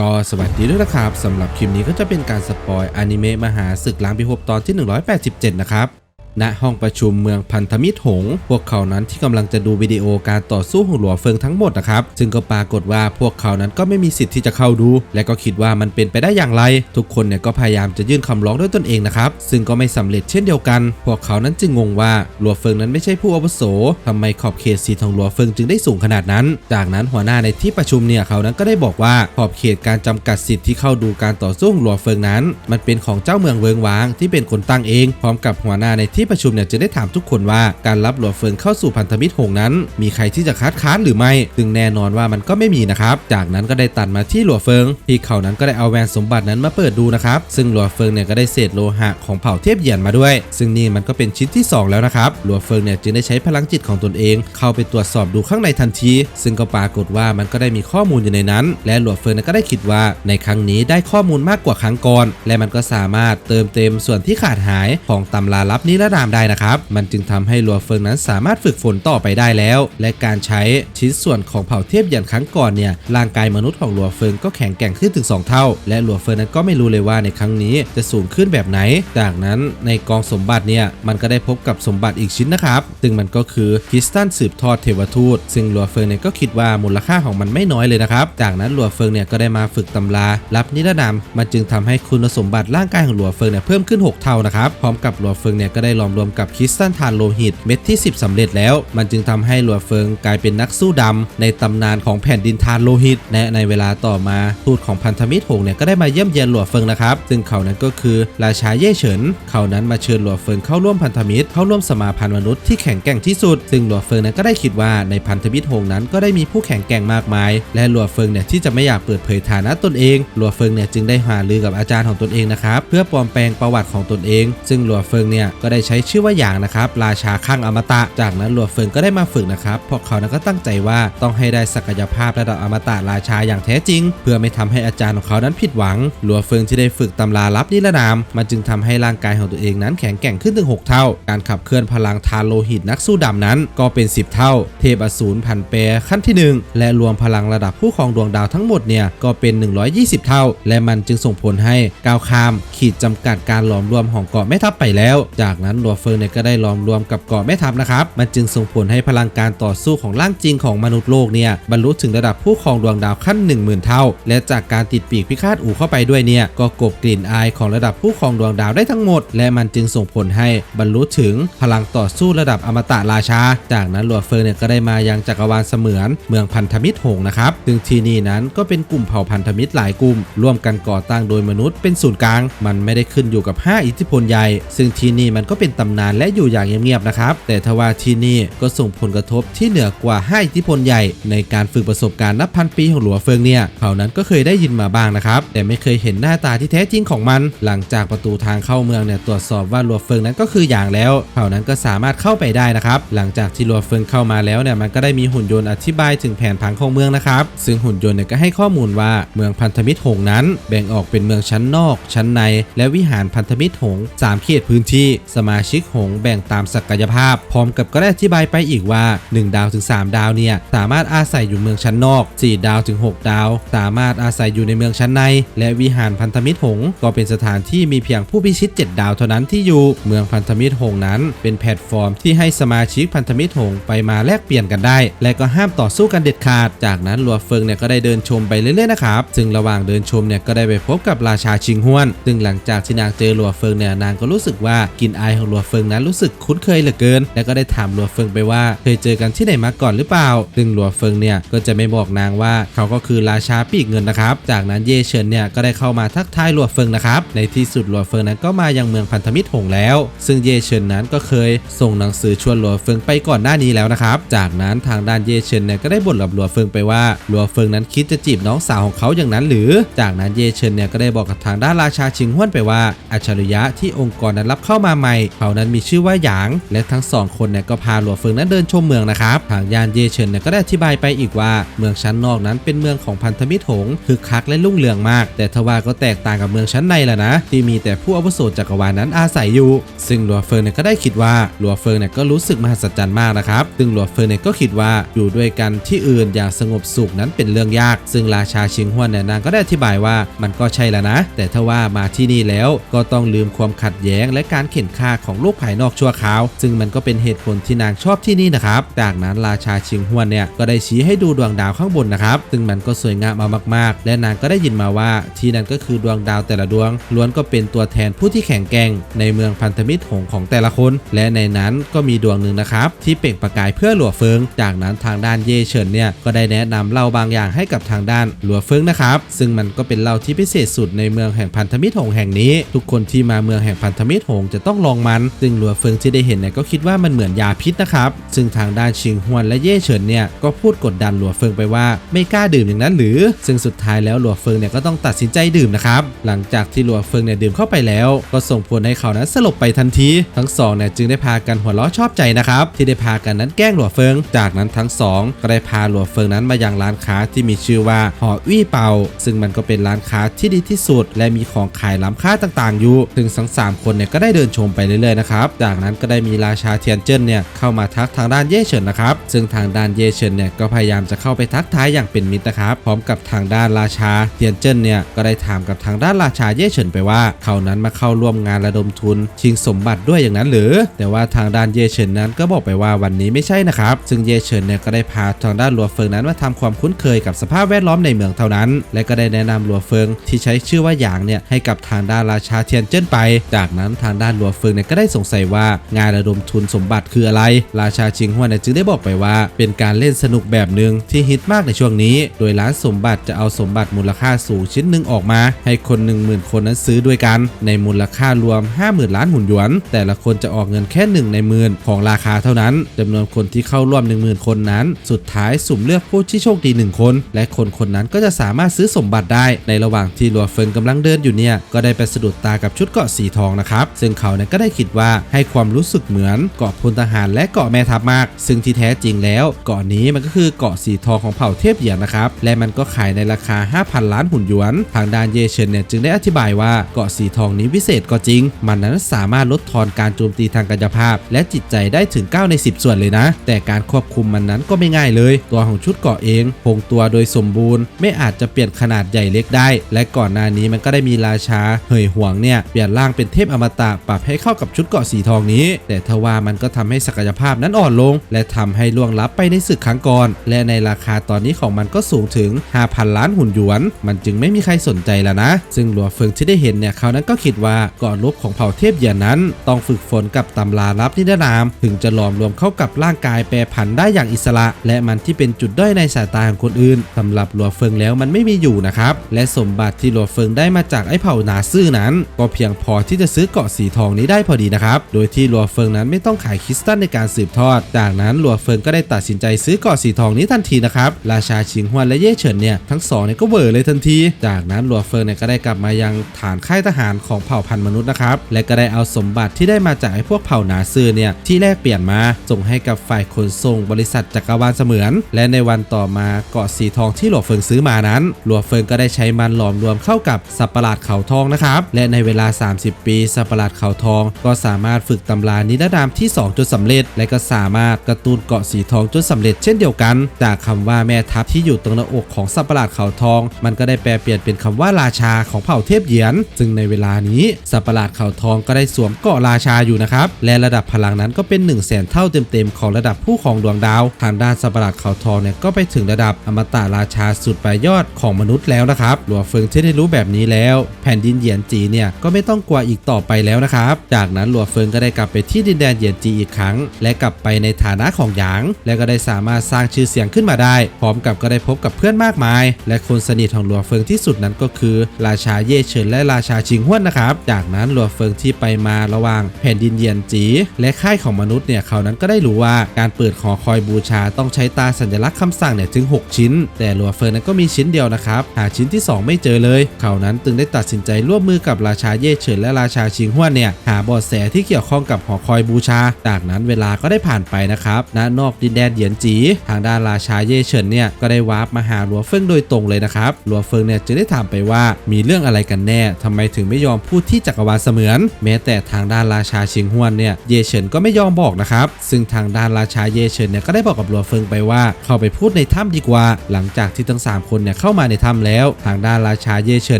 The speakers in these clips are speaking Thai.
ก็สวัสดีด้วยนะครับสำหรับคลิปนี้ก็จะเป็นการสปอยอนิเมะมหาศึกล้างพิภพตอนที่ 187 นะครับ ณห้องประชุมเมืองพันธมิตรหง พวกเขานั้นที่กำลังจะดูวิดีโอการต่อสู้ของหลัวเฟิงทั้งหมดนะครับ ซึ่งก็ปรากฏว่าพวกเขานั้นก็ไม่มีสิทธิ์ที่จะเข้าดู และก็คิดว่ามันเป็นไปได้อย่างไร ทุกคนเนี่ยก็พยายามจะยื่นคำร้องด้วยตนเองนะครับ ซึ่งก็ไม่สำเร็จเช่นเดียวกัน พวกเขานั้นจึงงงว่าหลัวเฟิงนั้นไม่ใช่ผู้อาวุโสทำไมขอบเขตสีของหลัวเฟิงจึงได้สูงขนาดนั้น จากนั้นหัวหน้าในที่ประชุมเนี่ยเขานั้นก็ได้บอกว่าขอบเขตการจำกัดสิทธิ์ที่เข้าดูการต่อสู้ของหลัวเฟิงนั้น มันเป็นของเจ้าเมืองเวิงวางที่เป็นคนตั้งเอง พร้อมกับหัวหน้าในที่ประชุมเนี่ยจะได้ถามทุกคนว่าการรับหลัวเฟิงเข้าสู่พันธมิตรหงนั้น มีใครที่จะคัดค้านหรือไม่ซึ่งแน่นอนว่ามันก็ไม่มีนะครับ จากนั้นก็ได้ตัดมาที่หลัวเฟิง ที่เขานั้นก็ได้เอาแหวนสมบัตินั้นมาเปิดดูนะครับ ซึ่งหลัวเฟิงเนี่ยก็ได้เศษโลหะของเผ่าเทพเหยียนมาด้วย ซึ่งนี่มันก็เป็นชิ้นที่สองแล้วนะครับ หลัวเฟิงเนี่ยจึงได้ใช้พลังจิตของตนเอง เข้าไปตรวจสอบดูข้างในทันที ซึ่งก็ปรากฏว่ามันก็ได้มีข้อมูลอยู่ในนั้น และหลัวเฟิงก็ได้คิดว่าในครั้งนี้ได้ข้อมูลมากกว่าครั้งก่อน และมันก็สามารถเติมเต็มส่วนที่ขาดหายของตำราลับนิรนามได้นะครับ มันจึงทำให้หลัวเฟิงนั้นสามารถฝึกฝนต่อไปได้แล้ว และการใช้ชิ้นส่วนของเผ่าเทพอย่างครั้งก่อนเนี่ยร่างกายมนุษย์ของหลัวเฟิงก็แข็งแกร่งขึ้นถึง 2 เท่า และหลัวเฟิงนั้นก็ไม่รู้เลยว่าในครั้งนี้จะสูงขึ้นแบบไหน จากนั้นในกองสมบัติเนี่ยมันก็ได้พบกับสมบัติอีกชิ้นนะครับ ซึ่งมันก็คือคริสตัลสืบทอดเทวทูต ซึ่งหลัวเฟิงเนี่ยก็คิดว่ามูลค่าของมันไม่น้อยเลยนะครับ จากนั้นหลัวเฟิงเนี่ยก็ได้มาฝึกตำรา รับนิรนามมันจึงทำให้คุณสมบัติร่างกายของหลัวเฟิงเนี่ยเพิ่มขึ้น 6 เท่านะครับ พร้อมกับลัวเฟิงเนี่ยก็ได้ลอมรวมกับคริสตัลทานโลหิตเม็ดที่ 10สำเร็จแล้ว มันจึงทำให้หลัวเฟิงกลายเป็นนักสู้ดำในตำนานของแผ่นดินทานโลหิต และในเวลาต่อมาทูตของพันธมิตรหงเนี่ยก็ได้มาเยี่ยมเยียนหลัวเฟิงนะครับ ซึ่งเขานั้นก็คือราชาเย่เฉิน เขานั้นมาเชิญหลัวเฟิงเข้าร่วมพันธมิตรเข้าร่วมสมาพันธ์มนุษย์ที่แข็งแกร่งที่สุด ซึ่งหลัวเฟิงนั้นก็ได้คิดว่าในพันธมิตรหงนั้นก็ได้มีผู้แข็งแกร่งมากมาย และหลัวเฟิงเนี่ยที่จะไม่อยากเปิดเผยฐานะตนเองหลัวเฟิงเนี่ยจึงได้หารือกับอาจารย์ของตนเองนะครับเพื่อปลอมแปลงประวัติของตนเอง ซึ่งหลัวเฟิงเนี่ยก็ได้ใช้ชื่อว่าอย่างนะครับราชาข้างอมตะ จากนั้นหลัวเฟิงก็ได้มาฝึกนะครับเพราะเขานั้นก็ตั้งใจว่าต้องให้ได้ศักยภาพระดับอมตะราชาอย่างแท้จริง เพื่อไม่ทำให้อาจารย์ของเขานั้นผิดหวัง หลัวเฟิงที่ได้ฝึกตำราลับนิรนาม มันจึงทำให้ร่างกายของตัวเองนั้นแข็งแกร่งขึ้นถึง 6 เท่า การขับเคลื่อนพลังทานโลหิตนักสู้ดำนั้น ก็เป็น 10 เท่า เทพอสูรพันเปรขั้นที่ 1 และรวมพลังระดับผู้ครองดวงดาวทั้งหมดเนี่ยก็เป็น 120 เท่า และมันจึงส่งผลให้ก้าวข้าม ขีดจำกัดการหลอมรวมของเกาะแม่ทัพไปแล้ว จากนั้นหลัวเฟิงเนี่ยก็ได้หลอมรวมกับเกาะแม่ทัพนะครับ มันจึงส่งผลให้พลังการต่อสู้ของร่างจริงของมนุษย์โลกเนี่ยบรรลุถึงระดับผู้ครองดวงดาวขั้น 10,000 เท่า และจากการติดปีกพิฆาตอู่เข้าไปด้วยเนี่ยก็กลบกลิ่นอายของระดับผู้ครองดวงดาวได้ทั้งหมด และมันจึงส่งผลให้บรรลุถึงพลังต่อสู้ระดับอมตะราชา จากนั้นหลัวเฟิงเนี่ยก็ได้มายังจักรวาลเสมือนเมืองพันธมิตรหงนะครับซึ่งที่นี่นั้นก็เป็นกลุ่มเผ่าพันธมิตรหลายกลุ่ม ร่วมกันก่อตั้งโดยมนุษย์เป็นศูนย์กลาง มันไม่ได้ขึ้นอยู่กับ 5 อิทธิพลใหญ่ ซึ่งที่นี่มันก็เป็นป็นตำนานและอยู่อย่างเงียบๆนะครับ แต่ทว่าที่นี่ก็ส่งผลกระทบที่เหนือกว่า5อิทธิพลใหญ่ ในการฝึกประสบการณ์นับพันปีของหลัวเฟิงเนี่ยเขานั้นก็เคยได้ยินมาบ้างนะครับ แต่ไม่เคยเห็นหน้าตาที่แท้จริงของมัน หลังจากประตูทางเข้าเมืองเนี่ยตรวจสอบว่าหลัวเฟิงนั้นก็คืออย่างแล้วเขานั้นก็สามารถเข้าไปได้นะครับ หลังจากที่หลัวเฟิงเข้ามาแล้วเนี่ยมันก็ได้มีหุ่นยนต์อธิบายถึงแผนผังของเมืองนะครับซึ่งหุ่นยนต์เนี่ยก็ให้ข้อมูลว่าเมืองพันธมิตรหงนั้น แบ่งออกเป็นเมืองชั้นนอก ชั้นใน และวิหารพันธมิตรหงส์สามเขตพื้นที่สมาาชิกหงแบ่งตามศักยภาพ พร้อมกับก็ได้อธิบายไปอีกว่า 1 ดาวถึง 3 ดาวเนี่ยสามารถอาศัยอยู่เมืองชั้นนอก 4 ดาวถึง 6 ดาว สามารถอาศัยอยู่ในเมืองชั้นใน และวิหารพันธมิตรหงก็เป็นสถานที่มีเพียงผู้พิชิต 7 ดาวเท่านั้นที่อยู่เมืองพันธมิตรหงนั้น เป็นแพลตฟอร์มที่ให้สมาชิกพันธมิตรหงไปมาแลกเปลี่ยนกันได้ และก็ห้ามต่อสู้กันเด็ดขาด จากนั้นหลัวเฟิงเนี่ยก็ได้เดินชมไปเรื่อยๆนะครับซึ่งระหว่างเดินชมเนี่ยก็ได้ไปพบกับราชาชิงฮวน ซึ่งหลังจากที่นางเจอหลัวเฟิงเนี่ยนางก็รู้สึกว่ากลินอายของหลัวเฟิงนั้นรู้สึกคุ้นเคยเหลือเกิน และก็ได้ถามหลัวเฟิงไปว่า เคยเจอกันที่ไหนมาก่อนหรือเปล่า ซึ่งหลัวเฟิงเนี่ยก็จะไม่บอกนางว่าเขาก็คือราชาปีกเงินนะครับ จากนั้นเย่เฉินเนี่ยก็ได้เข้ามาทักทายหลัวเฟิงนะครับ ในที่สุดหลัวเฟิงนั้นก็มายังเมืองพันธมิตรหงแล้ว ซึ่งเย่เฉินนั้นก็เคยส่งหนังสือชวนหลัวเฟิงไปก่อนหน้านี้แล้วนะครับ จากนั้นทางด้านเย่เฉินเนี่ยก็ได้บ่นกับหลัวเฟิงไปว่าหลัวเฟิงนั้นคิดจะจีบน้องสาวของเขาอย่างนั้นหรือ จากนั้นเย่เฉินเนี่ยก็ได้บอกกับทางด้านราชาชิงห้วนไปว่าอัจฉริยะที่องค์กรนั้นรับเข้ามาใหม่เขานั้นมีชื่อว่าหยาง และทั้งสองคนเนี่ยก็พาหลัวเฟิงนั้นเดินชมเมืองนะครับทางยานเยเฉินเนี่ยก็ได้อธิบายไปอีกว่า เมืองชั้นนอกนั้นเป็นเมืองของพันธมิตรหงคือคักและรุ่งเรืองมาก แต่ทว่าก็แตกต่างกับเมืองชั้นในแหละนะ ที่มีแต่ผู้อาวุโสจักรวาลนั้นอาศัยอยู่ ซึ่งหลัวเฟิงเนี่ยก็ได้คิดว่าหลัวเฟิงเนี่ยก็รู้สึกมหัศจรรย์มากนะครับซึ่งหลัวเฟิงเนี่ยก็คิดว่าอยู่ด้วยกันที่อื่นอย่างสงบสุขนั้นเป็นเรื่องยาก ซึ่งราชาชิงฮวนเนี่ยนางก็ได้อธิบายว่ามันก็ใช่แล้วนะ แต่ถ้าว่ามาที่นี่แล้วก็ต้องลืมความขัดแย้งและการเข็นฆ่าของโลกภายนอกชั่วคราว ซึ่งมันก็เป็นเหตุผลที่นางชอบที่นี่นะครับ จากนั้นราชาชิงฮวนเนี่ยก็ได้ชี้ให้ดูดวงดาวข้างบนนะครับ ซึ่งมันก็สวยงามมามากๆ และนางก็ได้ยินมาว่าที่นั่นก็คือดวงดาวแต่ละดวง ล้วนก็เป็นตัวแทนผู้ที่แข็งแกร่งในเมืองพันธมิตรหงของแต่ละคน และในนั้นก็มีดวงหนึ่งนะครับที่เปล่งประกายเพื่อหลัวเฟิง จากนั้นทางด้านเย่เฉินเนี่ยก็ได้แนะนำเหล้าบางอย่างให้กับทางด้านหลัวเฟิงนะครับ ซึ่งมันก็เป็นเหล้าที่พิเศษสุดในเมืองแห่งพันธมิตรหงแห่งนี้ ทุกคนที่มาเมืองแห่งพันธมิตรหงจะต้องลองมัน ซึ่งหลัวเฟิงที่ได้เห็นเนี่ยก็คิดว่ามันเหมือนยาพิษนะครับ ซึ่งทางด้านชิงฮวนและเย่เฉินเนี่ยก็พูดกดดันหลัวเฟิงไปว่าไม่กล้าดื่มอย่างนั้นหรือ ซึ่งสุดท้ายแล้วหลัวเฟิงเนี่ยก็ต้องตัดสินใจดื่มนะครับหลังจากที่หลัวเฟิงเนี่ยดื่มเข้าไปแล้ว ก็ส่งผลให้เขานั้นสลบไปทันทีทั้งสองเนี่ยจึงได้พากันหัวเราะชอบใจนะครับที่ได้พากันนั้นแกล้งหลัวเฟิง จากนั้นทั้งสองก็ได้พาหลัวเฟิงนั้นมายังร้านค้าที่มีชื่อว่าหอวี่เปา ซึ่งมันก็เป็นร้านค้าที่ดีที่สุด และมีของขายล้ำค่าต่างๆอยู่ถึงทั้งสามคนเนี่ยก็ได้เดินชมไปเรื่อยๆนะครับ จากนั้นก็ได้มีราชาเทียนเจิ้นเนี่ยเข้ามาทักทางด้านเย่เฉินนะครับ ซึ่งทางด้านเย่เฉินเนี่ยก็พยายามจะเข้าไปทักทายอย่างเป็นมิตรนะครับ พร้อมกับทางด้านราชาเทียนเจิ้นเนี่ยก็ได้ถามกับทางด้านราชาเย่เฉินไปว่า เขานั้นมาเข้าร่วมงานระดมทุน ชิงสมบัติด้วยอย่างนั้นหรือ แต่ว่าทางด้านเย่เฉินนั้นก็บอกไปว่าวันนี้ไม่ใช่นะครับ ซึ่งเย่เฉินเนี่ยก็ได้พาทางด้านหลัวเฟิงนั้นมาทำความคุ้นเคยกับสภาพแวดล้อมในเมืองเท่านั้น และก็ได้แนะนำหลัวเฟิงที่ใช้ชื่อว่าหยางเนี่ยให้กับทางด้านราชาเทียนเจิ้นไป จากนั้นทางด้านหลัวเฟิงเนี่ยก็ได้สงสัยว่างานระดมทุนสมบัติคืออะไร ราชาชิงฮวนเนี่ยจึงได้บอกไปว่า เป็นการเล่นสนุกแบบหนึ่งที่ฮิตมากในช่วงนี้ โดยร้านสมบัติจะเอาสมบัติมูลค่าสูงชิ้นหนึ่งออกมา ให้คน 1 0,000 คนนั้นซื้อด้วยกัน ในมูลค่ารวม 50,000 ล้านหุ่นหยวน แต่ละคนจะออกเงินแค่หนึ่งในหมื่นของราคาเท่านั้นจำนวนคนที่เข้าร่วม 10,000 คนนั้น สุดท้ายสุ่มเลือกผู้ที่โชคดี 1 คน และคนคนนั้นก็จะสามารถซื้อสมบัติได้ ในระหว่างที่ลัวเฟิงกำลังเดินอยู่เนี่ยก็ได้ไปสะดุดตากับชุดเกาะสีทองนะครับซึ่งเขาเนี่ยก็ได้คิดว่าให้ความรู้สึกเหมือนเกาะพลทหารและเกาะแม่ทัพมาก ซึ่งที่แท้จริงแล้วเกาะนี้มันก็คือเกาะสีทองของเผ่าเทพเหยียนนะครับ และมันก็ขายในราคา 5,000 ล้านหุ่นหยวน ทางด้านเยเชนเนี่ยจึงได้อธิบายว่าเกาะสีทองนี้วิเศษก็จริง มันนั้นสามารถลดทอนการโจมตีทางกายภาพ และจิตใจได้ถึง 9 ใน 10 ส่วนเลยนะ แต่การควบคุมมันนั้นก็ไม่ง่ายเลย ตัวของชุดเกาะเองคงตัวโดยสมบูรณ์ ไม่อาจจะเปลี่ยนขนาดใหญ่เล็กได้ และก่อนหน้านี้มันก็ได้มีราชา เหยหวงเนี่ยเปลี่ยนร่างเป็นเทพอมตะปรับให้เข้ากับชุดเกาะสีทองนี้ แต่ทว่ามันก็ทำให้ศักยภาพนั้นอ่อนลง และทำให้ล่วงลับไปในศึกครั้งก่อน และในราคาตอนนี้ของมันก็สูงถึง 5,000 ล้านหุ่นหยวน มันจึงไม่มีใครสนใจแล้วนะ ซึ่งหลัวเฟิงที่ได้เห็นเนี่ยเขานั้นก็คิดว่าก่อนรบของเผ่าเทพเหยียนนั้น ต้องฝึกฝนกับตำราลับนิรนาม ถึงจะหลอมรวมเข้ากับร่างกายแปรผันได้อย่างอิสระ และมันที่เป็นจุดด้อยในสายตาของคนอื่นสำหรับหลัวเฟิงแล้วมันไม่มีอยู่นะครับและสมบัติที่หลัวเฟิงได้มาจากไอ้เผ่านาซื่อนั้น ก็เพียงพอที่จะซื้อเกาะสีทองนี้ได้พอดีนะครับ โดยที่หลัวเฟิงนั้นไม่ต้องขายคริสตัลในการสืบทอด จากนั้นหลัวเฟิงก็ได้ตัดสินใจซื้อเกาะสีทองนี้ทันทีนะครับ ราชาชิงฮวนและเย่เฉินเนี่ยทั้งสองเนี่ยก็เวอร์เลยทันที จากนั้นหลัวเฟิงเนี่ยก็ได้กลับมายังฐานค่ายทหารของเผ่าพันธุ์มนุษย์นะครับ และก็ได้เอาสมบัติที่ได้มาจากไอ้พวกเผ่านาซื่อเนี่ยที่แลกเปลี่ยนมาส่งให้กับฝ่ายขนส่งบริษัทจักรวาลเสมือน และในวันต่อมาเกาะสีทองที่หลัวเฟิงซื้อมานั้นหลัวเฟิงก็ได้ใช้มันหลอมรวมเข้ากับสัตว์ประหลาดเขาทองนะครับและในเวลา 30 ปีสัตว์ประหลาดเขาทองก็สามารถฝึกตำรานิรนามที่ 2 จนสำเร็จ และก็สามารถกระตุ้นเกาะสีทองจนสำเร็จเช่นเดียวกัน จากคำว่าแม่ทัพที่อยู่ตรงหน้าอกของสัปะหลาดเขาทอง มันก็ได้แปลเปลี่ยนเป็นคำว่าราชาของเผ่าเทพเหยียน ซึ่งในเวลานี้สัปะหลาดเขาทองก็ได้สวมเกาะราชาอยู่นะครับ และระดับพลังนั้นก็เป็น1นึ่งแสนเท่าเต็มๆของระดับผู้ของดวงดาว ทางด้านสัปะหลาดเขาทองเนี่ยก็ไปถึงระดับอมตะราชาสุดปลายยอดของมนุษย์แล้วนะครับหลัวเฟิงที่ได้รู้แบบนี้แล้ว แผ่นดินเหยียนจีเนี่ยก็ไม่ต้องกลัวอีกต่อไปแล้วนะครับจากนั้นหลัวเฟิงก็ได้กลับไปที่ดินแดนเหยียนจีอีกครั้ง และกลับไปในฐานะของหยาง และก็ได้สามารถสร้างชื่อเสียงขึ้นมาได้ พร้อมกับก็ได้พบกับเพื่อนมากมาย และคนสนิทของหลัวเฟิงที่สุดนั้นก็คือ ราชาเย่เฉินและราชาชิงห้วนนะครับ จากนั้นหลัวเฟิงที่ไปมาระหว่างแผ่นดินเหยียนจีและค่ายของมนุษย์เนี่ยเขานั้นก็ได้รู้ว่าการเปิดหอคอยบูชาต้องใช้ตาสัญลักษณ์คำสั่งเนี่ยถึง 6 ชิ้น แต่หลัวเฟิงนั้นก็มีชิ้นเดียวนะครับหาชิ้นที่ 2 ไม่เจอเลย เขานั้นจึงได้ตัดสินใจร่วมมือกับราชาเย่เฉินและราชาชิงห้วนเนี่ยหาบาะะแสที่เกี่ยวข้องกับหอคอยบูชา จากนั้นเวลาก็ได้ผ่านไปนะครับณนอกดินแดนเหยียนจี ทางด้านราชาเย่เฉินเนี่ยก็ได้วาร์ปมาหาหลัวเฟิงโดยตรงเลยนะครับหลัวเฟิงเนี่ยจึงได้ถามไปว่ามีเรื่องอะไรกันแน่ทำไมถึงไม่ยอมพูดที่จักรวาลเสมือน แม้แต่ทางด้านราชาชิงฮวนเนี่ยเย่เฉินก็ไม่ยอมบอกนะครับซึ่งทางด้านราชาเย่เฉินเนี่ยก็ได้บอกกับหลัวเฟิงไปว่าเข้าไปพูดในถ้ำดีกว่า หลังจากที่ทั้งสามคนเนี่ยเข้ามาในถ้ำแล้ว ทางด้านราชาเย่เฉิ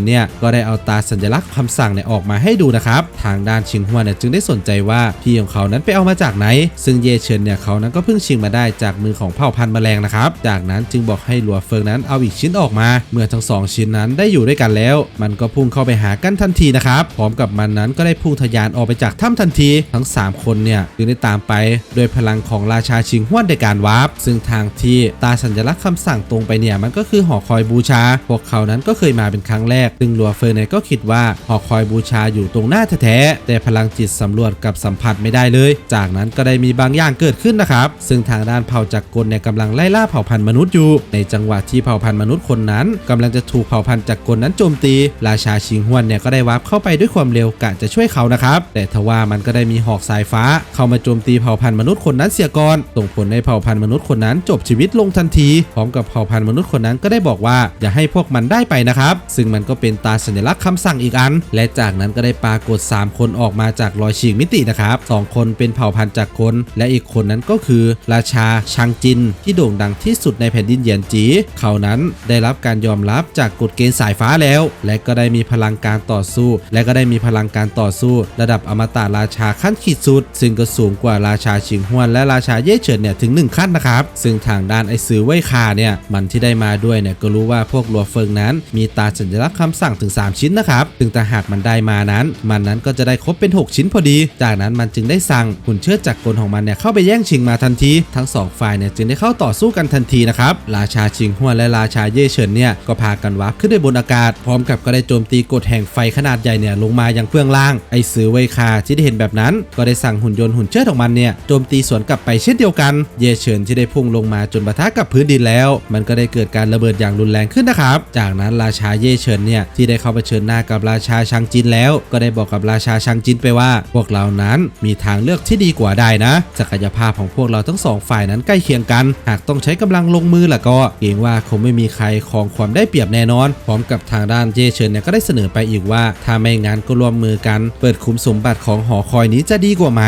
นเนี่ยก็ได้เอาตาสัญลักษณ์คำสั่งเนี่ยออกมาให้ดูนะครับทางด้านชิงฮวนเนี่ยจึงได้สนใจว่าพี่ของเขานั้นไปเอามาจากไหน ซึ่งเยเฉินเนี่ยเขานั้นก็เพิ่งชิงมาได้จากมือของเผ่าพันธุ์แมลงนะครับ จากนั้นจึงบอกให้หลัวเฟิงนั้นเอาอีกชิ้นออกมา เมื่อทั้งสองชิ้นนั้นได้อยู่ด้วยกันแล้ว มันก็พุ่งเข้าไปหากันทันทีนะครับพร้อมกับมันนั้นก็ได้พุ่งทะยานออกไปจากถ้ำทันที ทั้ง 3 คนเนี่ยจึงได้ตามไปด้วยพลังของราชาชิงห้วนในการวาร์ปซึ่งทางที่ตาสัญลักษณ์คำสั่งตรงไปเนี่ยมันก็คือหอคอยบูชา พวกเขานั้นก็เคยมาเป็นครั้งแรก ซึ่งหลัวเฟิงเนี่ยก็คิดว่าหอคอยบูชาอยู่ตรงหน้าแท้แต่พลังจิตสำรวจกับสัมผัสไม่ได้เลย จากนั้นก็ได้มีบางอย่างเกิดขึ้นนะครับ ซึ่งทางด้านเผ่าจักรกลเนี่ยกำลังไล่ล่าเผ่าพันธุ์มนุษย์อยู่ ในจังหวะที่เผ่าพันธุ์มนุษย์คนนั้นกำลังจะถูกเผ่าพันธุ์จักรกลนั้นโจมตี ราชาชิงฮวนเนี่ยก็ได้วาร์ปเข้าไปด้วยความเร็วกะจะช่วยเขานะครับ แต่ทว่ามันก็ได้มีหอกสายฟ้า เข้ามาโจมตีเผ่าพันธุ์มนุษย์คนนั้นเสียก่อน ส่งผลให้เผ่าพันธุ์มนุษย์คนนั้นจบชีวิตลงทันที พร้อมกับเผ่าพันธุ์มนุษย์คนนั้นก็ได้บอกว่าอย่าให้พวกมันได้ไปนะครับ ซึ่งมันก็เป็นตาสัญลักษณ์คำสั่งอีกอัน และจากนั้นก็ได้ปรากฏ 3 คนออกมาจากรอยฉีกมิตินะครับสองคนเป็นเผ่าพันธุ์จากคน และอีกคนนั้นก็คือ ราชาชังจิน ที่โด่งดังที่สุดในแผ่นดินเหยียนจี เขานั้นได้รับการยอมรับจากกฎเกณฑ์สายฟ้าแล้ว และก็ได้มีพลังการต่อสู้ และก็ได้มีพลังการต่อสู้ ระดับอมตะราชาขั้นขีดสุด ซึ่งก็สูงกว่าราชาชิงฮวน และราชาเย่เฉินเนี่ยถึง 1 ขั้นนะครับซึ่งทางด้านไอซือเว่ยคาเนี่ยมันที่ได้มาด้วยเนี่ยก็รู้ว่าพวกลัวเฟิงนั้น มีตาสัญลักษณ์คำสั่งถึง 3 ชิ้นนะครับซึ่งแต่หากมันได้มานั้น มันนั้นก็จะได้ครบเป็น 6ชิ้นพอดี จากนั้นมันจึงได้สั่งหุ่นเชิดจักรกลของมันเนี่ยเข้าไปแย่งชิงมาทันที ทั้งสองฝ่ายเนี่ยจึงได้เข้าต่อสู้กันทันทีนะครับราชาชิงฮวและราชาเย่เฉินเนี่ยก็พากันวาร์ปขึ้นไปบนอากาศ พร้อมกับก็ได้โจมตีกดแห่งไฟขนาดใหญ่เนี่ยลงมายังเบื้องล่างไอซือเวคาที่ได้เห็นแบบนั้น ก็ได้สั่งหุ่นยนต์หุ่นเชิดของมันเนี่ยโจมตีสวนกลับไปเช่นเดียวกัน เย่เฉินที่ได้พุ่งลงมาจนปะทะกับพื้นดินแล้ว มันก็ได้เกิดการระเบิดอย่างรุนแรงขึ้นนะครับ จากนั้นราชาเย่เฉินเนี่ยที่ได้เข้าเชิญหน้ากับราชาชังจินแล้ว ก็ได้บอกกับราชาชังจินไปว่าพวกเรานั้นมีทางเลือกที่ดีกว่าได้นะ ศักยภาพของพวกเราทั้งสองฝ่ายนั้นใกล้เคียงกัน หากต้องใช้กำลังลงมือล่ะก็เกรงว่าคงไม่มีใครครองความได้เปรียบแน่นอน พร้อมกับทางด้านเยเฉินเนี่ยก็ได้เสนอไปอีกว่า ถ้าไม่งั้นก็ร่วมมือกัน เปิดคุมสมบัติของหอคอยนี้จะดีกว่าไหม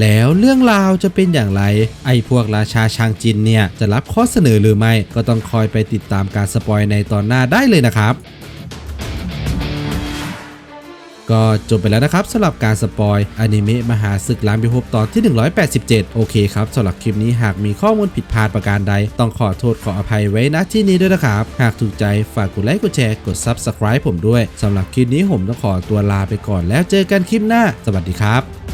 แล้วเรื่องราวจะเป็นอย่างไร ไอ้พวกราชาชางจินเนี่ย จะรับข้อเสนอหรือไม่ ก็ต้องคอยไปติดตามการสปอยในตอนหน้าได้เลยนะครับ ก็จบไปแล้วนะครับสำหรับการสปอยอนิเมะมหาศึกล้างพิภพตอนที่ 187 โอเคครับสำหรับคลิปนี้หากมีข้อมูลผิดพลาดประการใด ต้องขอโทษขออภัยไว้ณที่นี้ด้วยนะครับ หากถูกใจฝากกดไลค์กดแชร์กด Subscribe ผมด้วยสำหรับคลิปนี้ผมต้องขอตัวลาไปก่อนแล้วเจอกันคลิปหน้า สวัสดีครับ